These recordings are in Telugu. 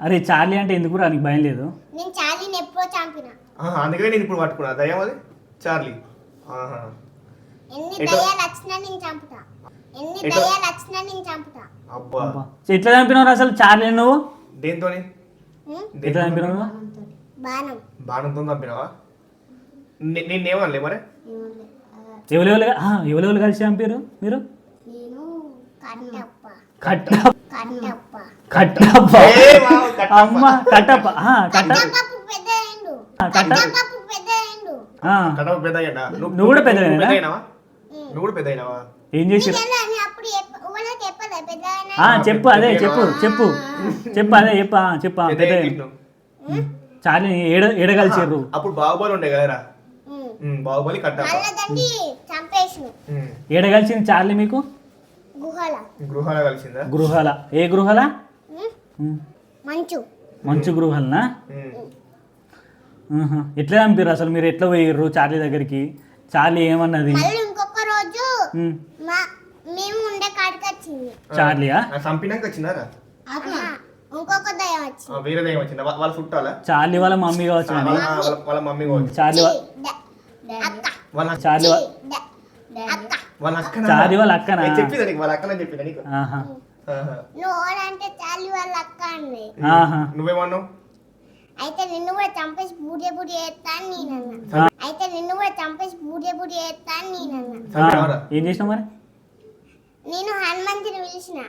అరే చార్లీ అంటే ఎందుకు రా? నీకు భయం లేదు. నేను చార్లీని ఎప్పుడో చంపిన. ఆహా, అందుకనే నేను ఇప్పుడు పట్టుకున్నా. దయ్యం అది? చార్లీ. ఆహా. ఎన్ని ఎటు- దయ్యాలు వచ్చినా నేను చంపుతా. ఎన్ని ఎటు- దయ్యాలు వచ్చినా నేను చంపుతా. అబ్బా. అబ్బా. ఎట్లా చంపినావు అసలు చార్లీ నువ్వు? దేంతోని ఉం? ఎట్లా చంపినావు నువ్వు? బాణం. బాణంతో చంపినావా? నే- నేనేమనలే మరి? ఎవరెవరు ఆ, ఎవరెవరు కలిసి చంపారు మీరు? కట్టప్ప. కట్ట కట్టప్ప. అమ్మ కట్టప్ప. కట్ట కట్ట? నువ్వు కూడా పెద్ద నువ్వు కూడా పెద్ద ఏం అప్పుడు చెప్ప- అదే చెప్పు చెప్పు. చెప్పు అదే చెప్పు చెప్పు పెద్ద. చార్లీ ఏడ ఏడగలిసిర్రు అప్పుడు బాహుబలి ఉండే కదరా. ఉమ్, బాహుబలి ఉమ్, ఏడగలిసింది చార్లీ మీకు? గుహల. గృహాల కలిసిందా? గృహాల. ఏ గృహాల? మంచు. మంచు గృహాలనా. ఎట్లా చంపారు అసలు మీరు ఎట్లా పోయిర్రు చార్లీ దగ్గరికి? చార్లీ ఏమన్నది? మళ్ళీ ఇంకొక రోజు మేము ఉండే కాడికి వచ్చింది. చార్లీయా? చంపినాక. ఇంకొక దయ్యం వచ్చింది. ఆ, వేరే దయ్యం వచ్చిందా? వాళ్ళ చుట్టాలా? చార్లీ వాళ్ళ మమ్మీ కావచ్చు వాళ్ళ మమ్మీ కావచ్చు. చార్లీ వాళ్ళ చార్లీ వా- ద- అక్క వాళ్ళ వాళ్ళ నీకు వాళ్ళ చాలి వాళ్ళ అక్క నువ్వేమన్నావు? అయితే నిన్ను కూడా చంపేసి బూడియ బూడి వేస్తా అని నేనన్నా ఆ. అయితే నిన్ను కూడా చంపేసి బూడియ బూడి వేస్తా అని నేనన్నా ఆ, చంపినావరా? ఏం చేసినావు మరి? నేను హనుమంతుని పిలిచిన.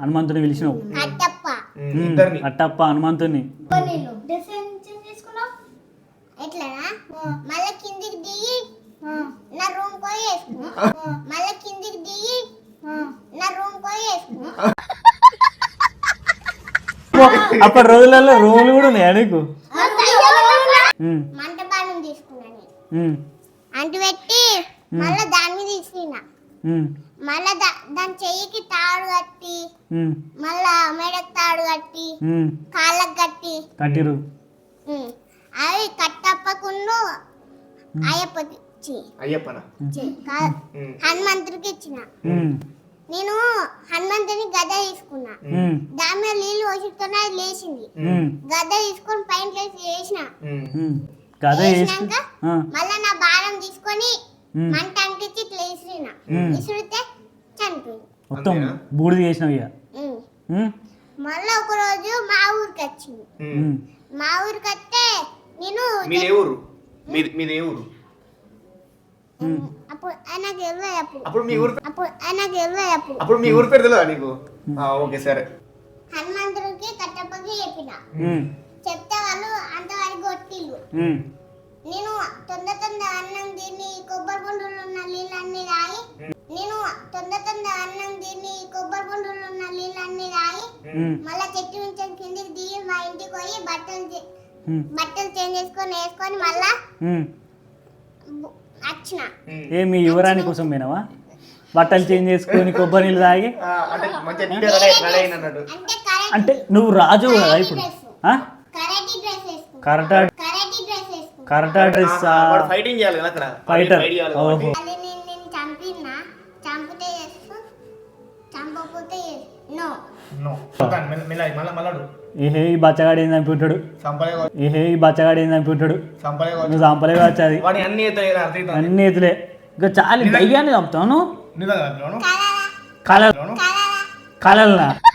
హనుమంతుని పిలిచినావు. అట్టప్ప. హనుమంతుని ఎట్లనా మళ్ళీ కిందికి దిగి నా రూమ్ పోయి వేసుకున్నా మళ్ళీ కిందికి దిగి నా రూమ్ పోయి వేసుకున్నా అప్పటి రోజులలో రూములు కూడా ఉన్నాయా నీకు? మంట బాణం అంటు పెట్టి మళ్ళీ దాని మీద మళ్ళా చెయ్యికి తాడు కట్టి మళ్ళా మెడకు తాడు కట్టి కాళ్ళకు కట్టి. కట్టిరు. అవి అయ్యప్పకి అయ్యప్పనా? హనుమంతుడికి ఇచ్చిన. నేను హనుమంతుని గద తీసుకున్నా. దాని మీద నీళ్ళు పోసిస్తూనే అది లేచింది. గద్ద తీసుకొని పైన వేసిన ఉమ్, ఉమ్. గద వేసి వేసినాక మళ్ళా నా బాణం తీసుకొని. మంట అంటించి ఇట్లా చనిపోయింది. మొత్తం? బూడిద చేసినావు మళ్ళా ఒక రోజు మా ఊరికి వచ్చింది. మా ఊరికి వస్తే నేను మీది ఏ ఊరు? మీది ఊరు? అప్పుడు ఇరవై అప్పుడు. అప్పుడు మీ ఊరు అప్పుడు ఆయనకు ఇరవై అప్పుడు. అప్పుడు మీ ఊరు పేరు తెలియదా నీకు? ఆ, ఓకే సరే. హనుమంతుడికి కట్టప్పకి చెప్పిన. చెప్తే వాళ్ళు అంతవరకు కొట్టిల్లు. నేను తొందర తొందర అన్నం తిని కొబ్బరి బొండులు ఉన్న నీళ్ళన్నీ తాగి నేను తొందర తొందర అన్నం తిని కొబ్బరి బొండులు ఉన్న నీళ్ళన్నీ తాగి మళ్ళా చెట్టు నుంచి కిందికి దిగి మా ఇంటికి పోయి బట్టలు బట్టలు చేంజ్ చేసుకొని వేసుకొని మళ్ళా ఉమ్. బు- వచ్చిన ఏ మీ యువరాణి కోసం పోయినావా? బట్టలు చేంజ్ చేసుకొని కొబ్బరి నీళ్ళు తాగి? అంటే నువ్వు రాజు కదా ఇప్పుడు? కరాటీ కరాటీ డ్రెస్ ఫైటర్ ఓహో. చంపకపోతే నో. మళ్ళా మళ్ళాడు ఏహే ఈ బచ్చగాడు ఏంది కావచ్చు, ఏహే ఈ బచ్చగాడు ఏంది కావచ్చు. నువ్వు చంపలే కావచ్చు అది. వాడి అన్ని? అన్ని ఎదులే ఇంకా చాలు దయ్యాన్ని చంపుతావు నువ్వు? అంటున్నాను?